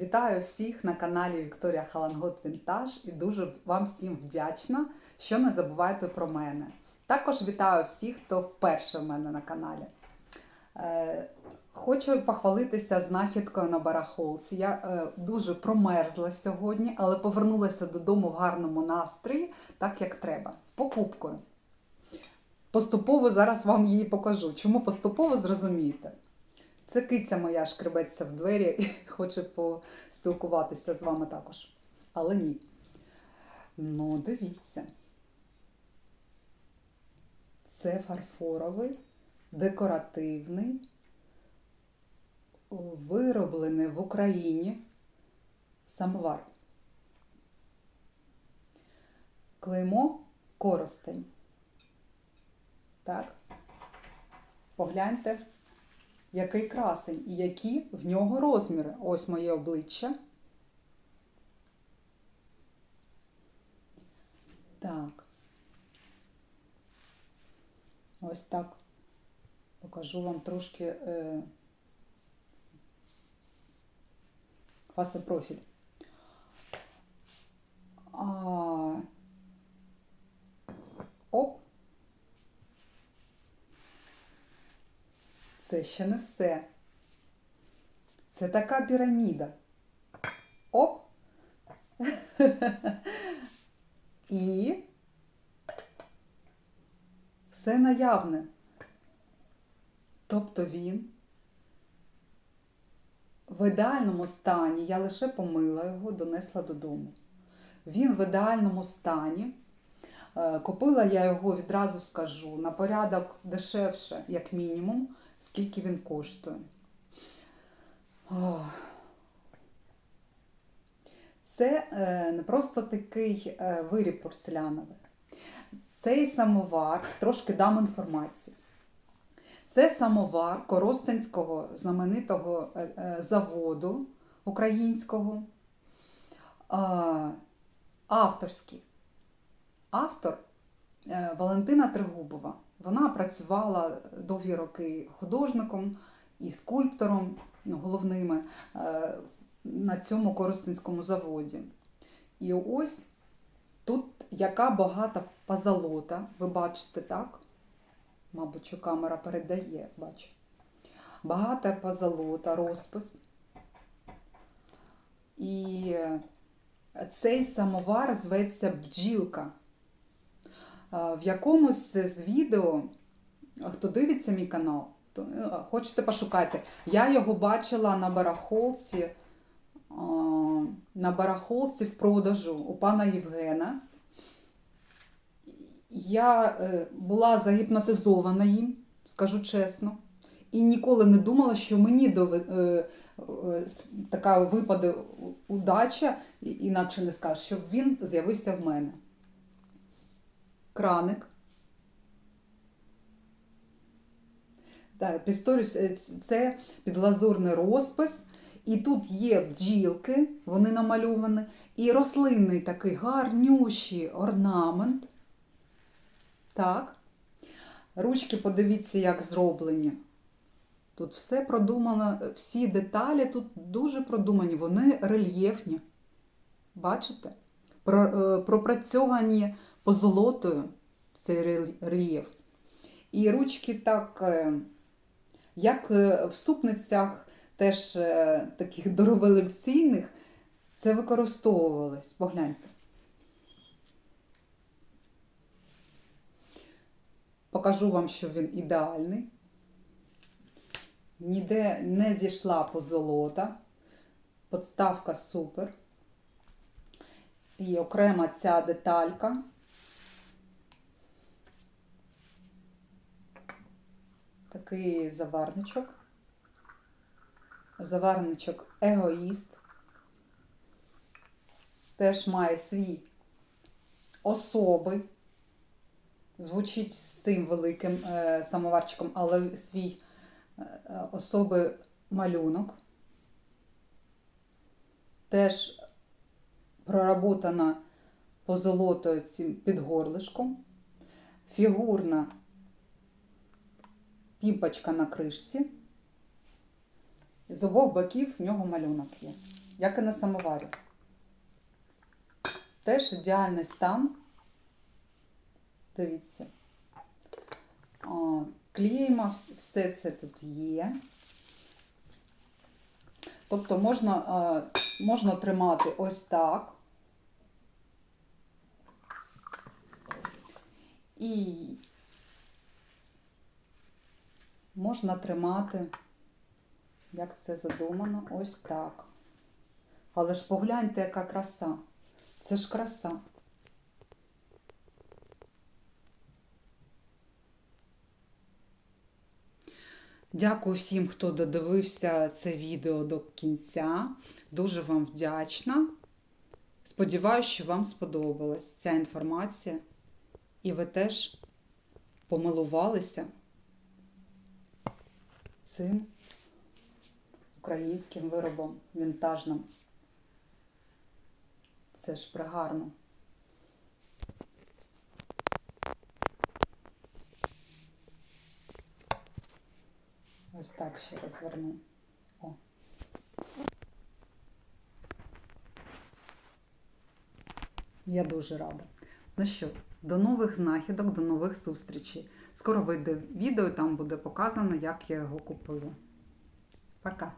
Вітаю всіх на каналі Вікторія Халангот Вінтаж і дуже вам всім вдячна, що не забувайте про мене. Також вітаю всіх, хто вперше в мене на каналі. Е, Хочу похвалитися знахідкою на барахолці. Я е, дуже промерзла сьогодні, але повернулася додому в гарному настрої, так як треба, з покупкою. Поступово зараз вам її покажу. Чому поступово зрозумієте? Це киця моя шкребеться в двері і хоче поспілкуватися з вами також. Але ні. Ну, дивіться. Це фарфоровий, декоративний, вироблений в Україні самовар. Клеймо коростень. Так. Погляньте який красень і які в нього розміри. Ось моє обличчя. Так. Ось так. Покажу вам трошки е, фасопрофіль. А, оп. Це ще не все. Це така піраміда. Оп! І все наявне. Тобто він в ідеальному стані, я лише помила його, донесла додому. Він в ідеальному стані. Е, Купила я його, відразу скажу, на порядок дешевше, як мінімум скільки він коштує. Ох. Це е, не просто такий е, виріб порцеляновий. Цей самовар, трошки дам інформації. Це самовар Коростенського знаменитого е, е, заводу українського. Е, авторський. Автор е, Валентина Тригубова. Вона працювала довгі роки художником і скульптором, ну, головними е, на цьому Коростенському заводі. І ось тут яка багата позолота, ви бачите, так? Мабуть, що камера передає, бачу. Багата позолота, розпис. І цей самовар зветься бджілка. В якомусь з відео, хто дивиться мій канал, то хочете пошукати. Я його бачила на барахолці, на барахолці в продажу у пана Євгена. Я е, була загіпнотизована їм, скажу чесно, і ніколи не думала, що мені до, е, е, така випаде удача, інакше не скажу, щоб він з'явився в мене краник. Так, повторюсь, це підлазурний розпис. І тут є бджілки, вони намальовані, і рослинний такий гарнющий орнамент. Так. Ручки, подивіться, як зроблені. Тут все продумано, всі деталі тут дуже продумані, вони рельєфні. Бачите? Пропрацьовані позолотою цей рельєф. І ручки так, е, як е, в супницях теж е, таких дореволюційних, це використовувалось. Погляньте. Покажу вам, що він ідеальний. Ніде не зійшла позолота. Подставка супер. І окрема ця деталька. Такий заварничок. Заварничок егоїст. Теж має свій особи. Звучить з цим великим е, самоварчиком, але свій е, особи малюнок. Теж проработана позолотою цим підгорлишком. Фігурна пімпочка на кришці. З обох боків в нього малюнок є. як і на самоварі. Теж ідеальний стан. Дивіться. Клеїмо, все це тут є. Тобто можна, можна тримати ось так. І можна тримати, як це задумано, ось так. Але ж погляньте, яка краса. Це ж краса. Дякую всім, хто додивився це відео до кінця. Дуже вам вдячна. Сподіваюсь, що вам сподобалась ця інформація, і ви теж помилувалися цим українським виробом вінтажним. Це ж пригарно. Ось так ще розверну. О. Я дуже рада. Ну що, до нових знахідок, до нових зустрічей. Скоро вийде відео, там буде показано, як я його купила. Пока!